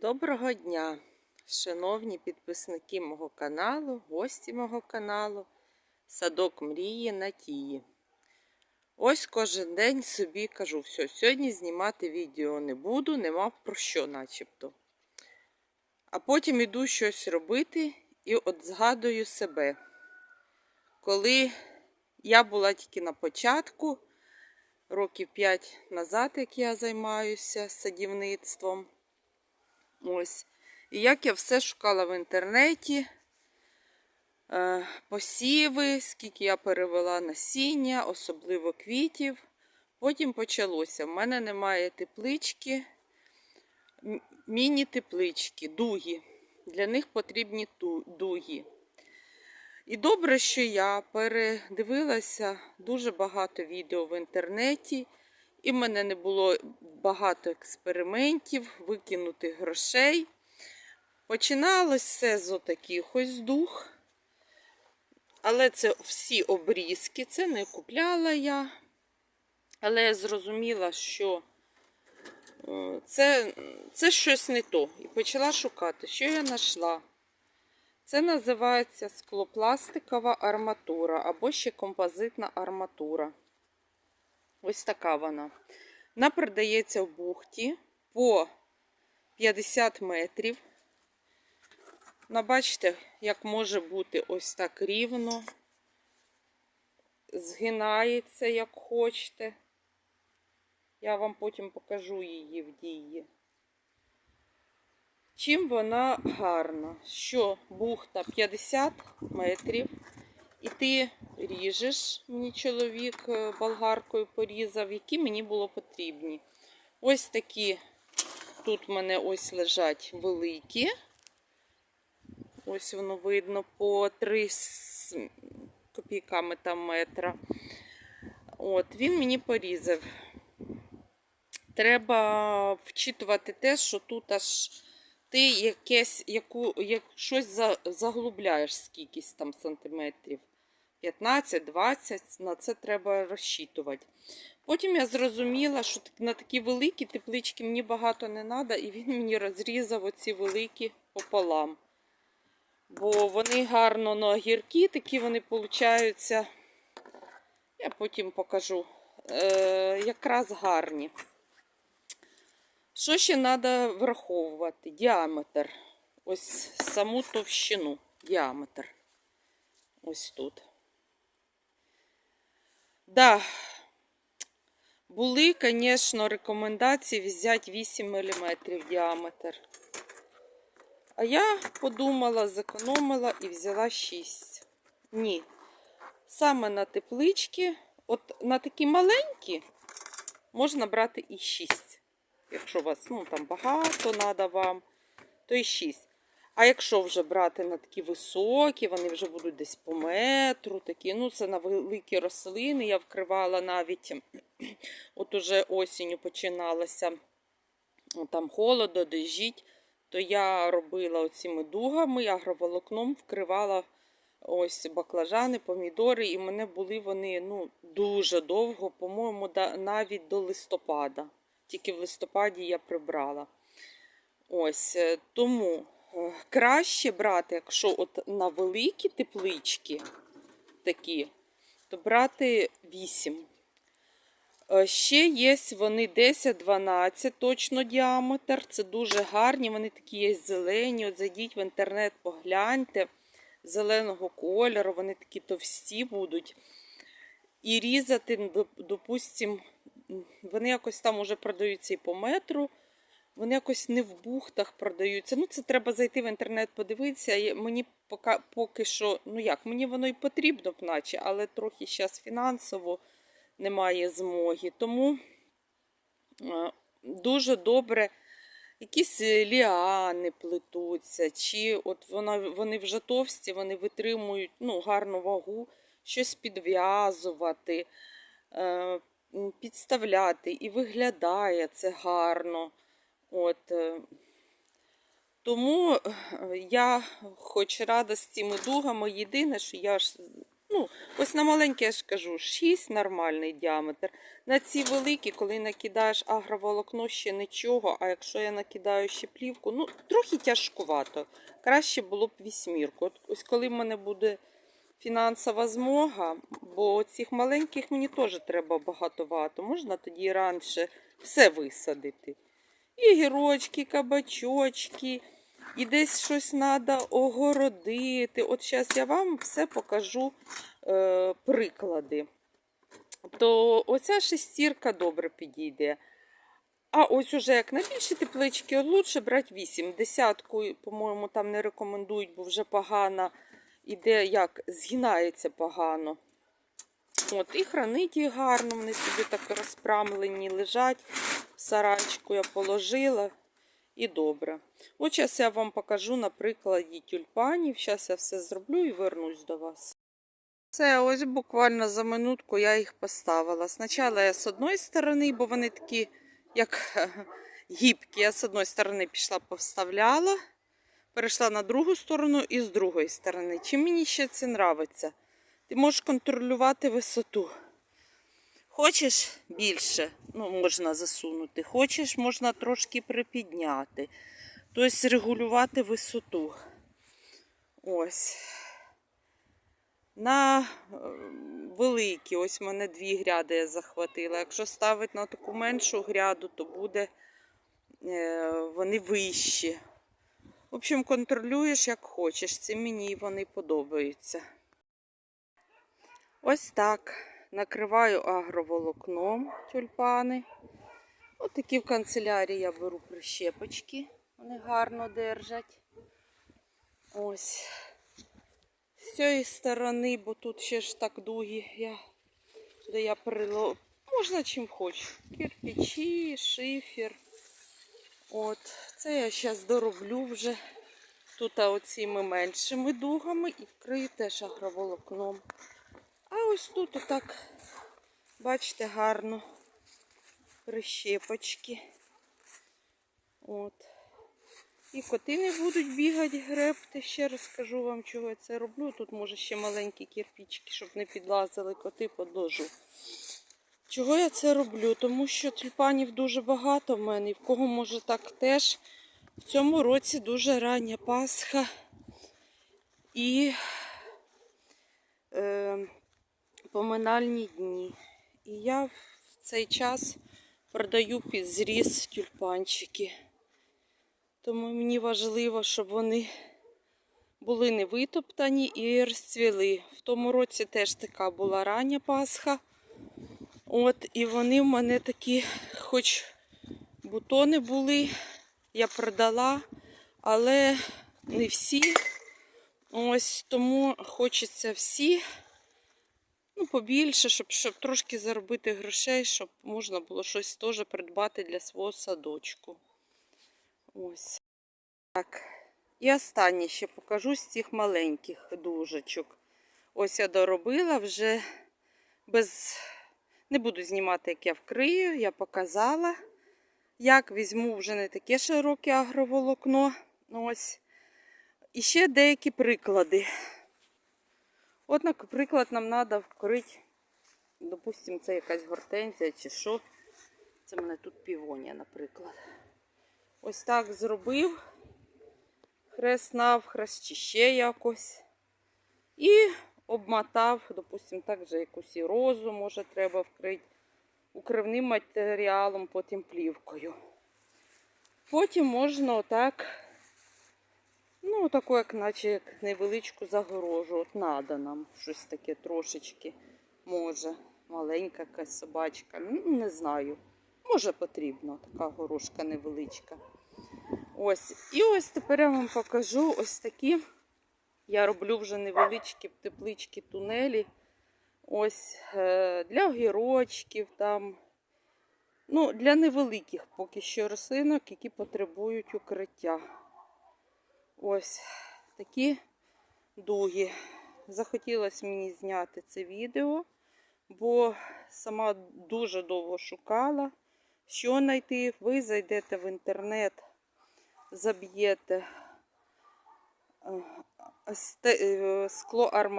Доброго дня, шановні підписники мого каналу, гості мого каналу, Садок Мрії Натії. Ось кожен день собі кажу, все, сьогодні знімати відео не буду, нема про що начебто. А потім іду щось робити і от згадую себе. Коли я була тільки на початку, років 5 назад, як я займаюся садівництвом. Ось. І як я все шукала в інтернеті, е, посіви, скільки я перевела насіння, особливо квітів. Потім почалося. В мене немає теплички, міні-теплички, дуги. Для них потрібні дуги. І добре, що я передивилася дуже багато відео в інтернеті, і в мене не було багато експериментів, викинутих грошей. Починалось все з отаких ось дух. Але це всі обрізки, це не купляла я. Але я зрозуміла, що е, це, це щось не то. І почала шукати, що я знайшла. Це називається склопластикова арматура або ще композитна арматура. Ось така вона. Вона продається в бухті по 50 метрів. Ну, бачите, як може бути ось так рівно. Згинається, як хочете. Я вам потім покажу її в дії. Чим вона гарна? Що бухта 50 метрів, і ти ріжеш, мені чоловік е, болгаркою порізав, які мені було потрібні. Ось такі, тут в мене ось лежать великі. Ось воно видно по 3 копійками там метра. От, він мені порізав. Треба вчитувати те, що тут аж ти якесь, яку, як, щось заглубляєш скількись там сантиметрів. 15-20, на це треба розчитувати. Потім я зрозуміла, що на такі великі теплички мені багато не треба, і він мені розрізав оці великі пополам. Бо вони гарно на огірки, такі вони получаються. Я потім покажу. Е, якраз гарні. Що ще треба враховувати? Діаметр. Ось саму товщину. Діаметр. Ось тут. Да. Були, звісно, рекомендації взяти 8 мм діаметр. А я подумала, зекономила і взяла 6. Ні. Саме на теплички, от на такі маленькі, можна брати і 6. Якщо у вас ну, там багато треба вам, то і 6. А якщо вже брати на такі високі, вони вже будуть десь по метру, такі, ну це на великі рослини. Я вкривала навіть, от уже осінню починалася, ну, там холодно, дожіть, то я робила оціми дугами, агроволокном вкривала ось баклажани, помідори, і в мене були вони ну, дуже довго, по-моєму, навіть до листопада. Тільки в листопаді я прибрала. Ось е, тому краще брати, якщо от на великі теплички такі, то брати 8. Е, Ще є вони 10-12 точно діаметр. Це дуже гарні, вони такі є зелені. От зайдіть в інтернет, погляньте. Зеленого кольору, вони такі товсті будуть. І різати, доп- допустим, вони якось там уже продаються і по метру. Вони якось не в бухтах продаються. Ну, це треба зайти в інтернет, подивитися. Мені поки, поки що, ну як, мені воно і потрібно, б наче, але трохи зараз фінансово немає змоги. Тому е, дуже добре якісь е, ліани плетуться, чи от вона, вони вже товсті, вони витримують ну, гарну вагу, щось підв'язувати, е, підставляти, і виглядає це гарно. От, е, тому е, я хоч рада з цими дугами, єдине, що я ж Ну, ось на маленькі, я ж кажу, 6 нормальний діаметр. На ці великі, коли накидаєш агроволокно, ще нічого. А якщо я накидаю ще плівку, ну, трохи тяжкувато. Краще було б вісьмірку. От ось коли в мене буде фінансова змога, бо цих маленьких мені теж треба багатовато. Можна тоді раніше все висадити. І гірочки, кабачочки, і десь щось треба огородити. От зараз я вам все покажу е, приклади. То оця шестірка добре підійде. А ось уже як на більші теплички, от лучше брати 8. Десятку, по-моєму, там не рекомендують, бо вже погано іде, як згинається погано. От, і хранить їх гарно, вони собі так розпрамлені лежать. В сарайчику я положила і добре. От зараз я вам покажу на прикладі тюльпанів. Зараз я все зроблю і вернусь до вас. Це ось буквально за минутку я їх поставила. Спочатку я з одної сторони, бо вони такі, як гібкі, я з одної сторони пішла повставляла, перейшла на другу сторону і з другої сторони. Чим мені ще це подобається? Ти можеш контролювати висоту. Хочеш більше, ну, можна засунути. Хочеш, можна трошки припідняти. Тобто регулювати висоту. Ось. На е, великі, ось в мене дві гряди я захватила. Якщо ставити на таку меншу гряду, то буде е, вони вищі. В общем, контролюєш як хочеш. Це мені вони подобаються. Ось так. Накриваю агроволокном тюльпани. Ось такі в канцелярії я беру прищепочки. Вони гарно держать. Ось. З цієї сторони, бо тут ще ж так дуги, я, де я прило... Можна чим хоч. Кирпичі, шифер. От. Це я зараз дороблю вже. Тут оціми меншими дугами і вкрию теж агроволокном. А ось тут отак, бачите, гарно прищепочки. От. І коти не будуть бігати, гребти. Ще розкажу вам, чого я це роблю. Тут може ще маленькі кирпички, щоб не підлазили коти подложу. Чого я це роблю? Тому що тюльпанів дуже багато в мене. І в кого може так теж. В цьому році дуже рання Пасха. І е, поминальні дні. І я в цей час продаю під зріз тюльпанчики. Тому мені важливо, щоб вони були не витоптані і розцвіли. В тому році теж така була рання Пасха. От, і вони в мене такі, хоч бутони були, я продала, але не всі. Ось тому хочеться всі ну, побільше, щоб, щоб трошки заробити грошей, щоб можна було щось теж придбати для свого садочку. Ось. Так. І останнє ще покажу з цих маленьких дужечок. Ось я доробила вже без. Не буду знімати, як я вкрию, я показала. Як візьму вже не таке широке агроволокно. Ось. І ще деякі приклади. От, наприклад, нам треба вкрити, допустимо, це якась гортензія чи що. Це в мене тут півонія, наприклад. Ось так зробив. Хрест навхрест чи ще якось. І обмотав, допустимо, так же якусь і розу, може, треба вкрити укривним матеріалом, потім плівкою. Потім можна отак, ну, таку, як наче як невеличку загорожу. От надо нам щось таке трошечки. Може, маленька якась собачка. Не знаю. Може потрібно така горошка невеличка. Ось. І ось тепер я вам покажу ось такі. Я роблю вже невеличкі теплички, тунелі. Ось е, для огірочків, там. Ну, для невеликих поки що рослинок, які потребують укриття. Ось такі дуги. Захотілося мені зняти це відео, бо сама дуже довго шукала, що знайти. Ви зайдете в інтернет, заб'єте е,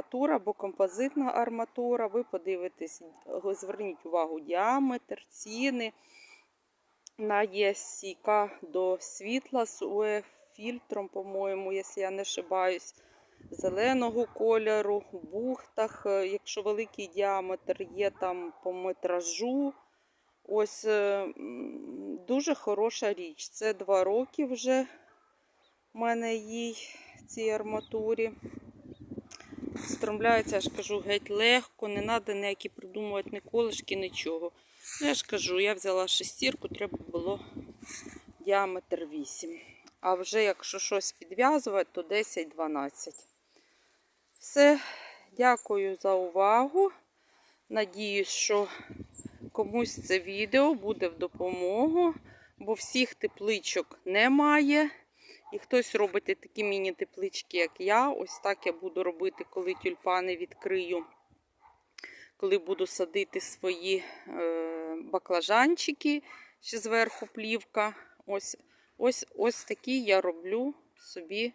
е, або композитна арматура. Ви подивитесь, зверніть увагу діаметр, ціни. Вона є стійка до світла з УЕ-фільтром, по-моєму, якщо я не ошибаюсь, зеленого кольору, в бухтах. Е, Якщо великий діаметр є там по метражу. Ось е, дуже хороша річ. Це два роки вже в мене їй цій арматурі. Стромляється, я ж кажу, геть легко, не треба ніякі придумувати ні колишки, нічого. Ну, я ж кажу, я взяла шестірку, треба було діаметр 8. А вже якщо щось підв'язувати, то 10-12. Все, дякую за увагу. Надіюсь, що комусь це відео буде в допомогу, бо всіх тепличок немає. І хтось робить такі міні-теплички, як я. Ось так я буду робити, коли тюльпани відкрию, коли буду садити свої е, баклажанчики, ще зверху плівка. Ось, ось, ось такі я роблю собі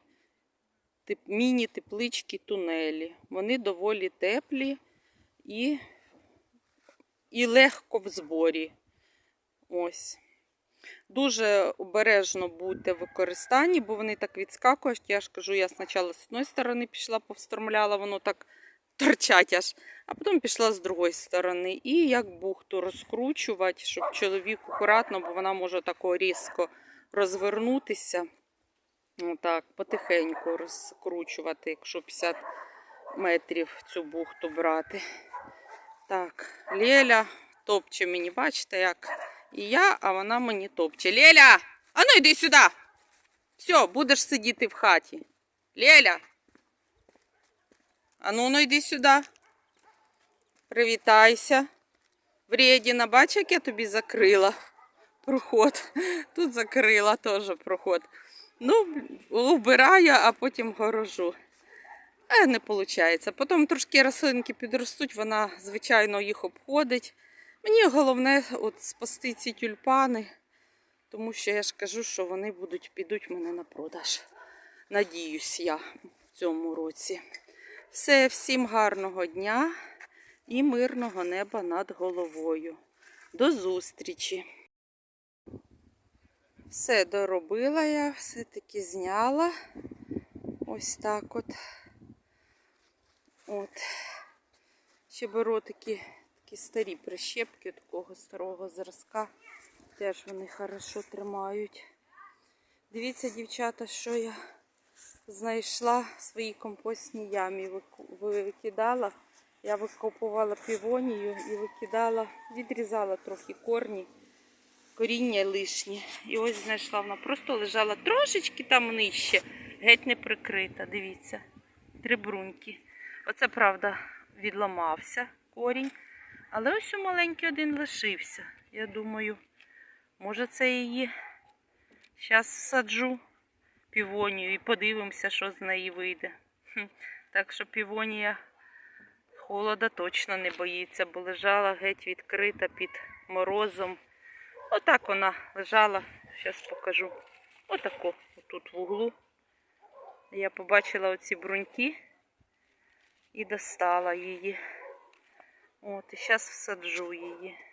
тип, міні-теплички тунелі. Вони доволі теплі і, і легко в зборі. Ось. Дуже обережно будьте в використанні, бо вони так відскакують. Я ж кажу, я спочатку з одної сторони пішла, повстромляла, воно так торчать аж, а потім пішла з другої сторони. І як бухту розкручувати, щоб чоловік акуратно, бо вона може тако різко розвернутися. Так, потихеньку розкручувати, якщо 50 метрів цю бухту брати. Так, Леля топче мені, бачите, як і я, а вона мені топче. Леля! А ну йди сюди! Все, будеш сидіти в хаті. Леля! А ну, ну йди сюди. Привітайся. Вредіна, бач, як я тобі закрила проход. Тут закрила теж проход. Ну, убираю, а потім горожу. А не виходить. Потім трошки рослинки підростуть, вона, звичайно, їх обходить. Мені головне от спасти ці тюльпани, тому що я ж кажу, що вони будуть, підуть мене на продаж. Надіюсь я в цьому році. Все, всім гарного дня і мирного неба над головою. До зустрічі! Все доробила я, все-таки зняла. Ось так от. От. Ще беру такі, такі старі прищепки такого старого зразка. Теж вони хорошо тримають. Дивіться, дівчата, що я знайшла в своїй компостній ямі. Викидала. Я викопувала півонію і викидала, відрізала трохи корні коріння лишнє. І ось знайшла вона. Просто лежала трошечки там нижче, геть не прикрита. Дивіться, три бруньки. Оце, правда, відламався корінь. Але ось у маленький один лишився. Я думаю, може це її. Зараз саджу півонію і подивимося, що з неї вийде. Так що півонія холода точно не боїться, бо лежала геть відкрита під морозом. Отак вона лежала, зараз покажу. Отако, тут в углу. Я побачила оці бруньки і достала її. От, і зараз всаджу її.